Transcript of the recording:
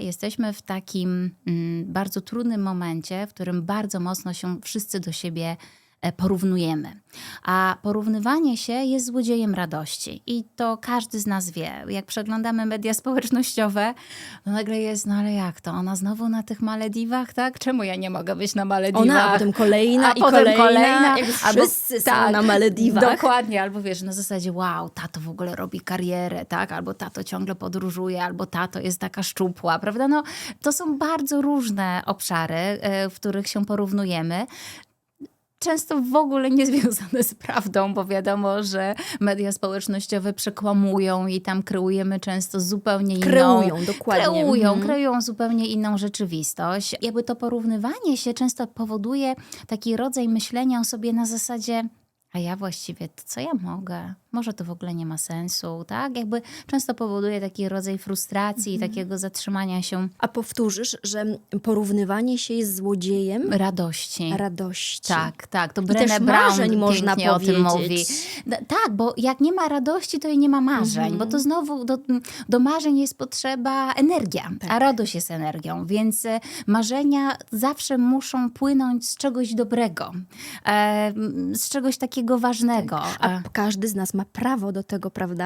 Jesteśmy w takim mm, bardzo trudnym momencie, w którym bardzo mocno się wszyscy do siebie porównujemy. A porównywanie się jest złodziejem radości. I to każdy z nas wie. Jak przeglądamy media społecznościowe, to nagle jest, no ale jak to? Ona znowu na tych Malediwach, tak? Czemu ja nie mogę być na Malediwach? Ona, a potem kolejna A i potem kolejna. kolejna, albo- wszyscy są tak, na Malediwach. Dokładnie, albo wiesz, na zasadzie wow, tato w ogóle robi karierę, tak? Albo tato ciągle podróżuje, albo tato jest taka szczupła, prawda? No, to są bardzo różne obszary, e, w których się porównujemy. Często w ogóle niezwiązane z prawdą, bo wiadomo, że media społecznościowe przekłamują i tam kreujemy często zupełnie inną... Kreują, dokładnie. Kreują, Mhm. kreują zupełnie inną rzeczywistość. Jakby to porównywanie się często powoduje taki rodzaj myślenia o sobie na zasadzie a ja właściwie, to co ja mogę? Może to w ogóle nie ma sensu, tak? Jakby często powoduje taki rodzaj frustracji, Mhm. takiego zatrzymania się A powtórzysz, że porównywanie się jest złodziejem radości. radości. Tak, tak. To Brené Brown można pięknie o tym mówi. Tak, bo jak nie ma radości, to i nie ma marzeń, Mhm. bo to znowu do, do marzeń jest potrzeba energia, Tak. a radość jest energią, więc e, marzenia zawsze muszą płynąć z czegoś dobrego, e, z czegoś takiego ważnego. A każdy z nas ma prawo do tego, prawda?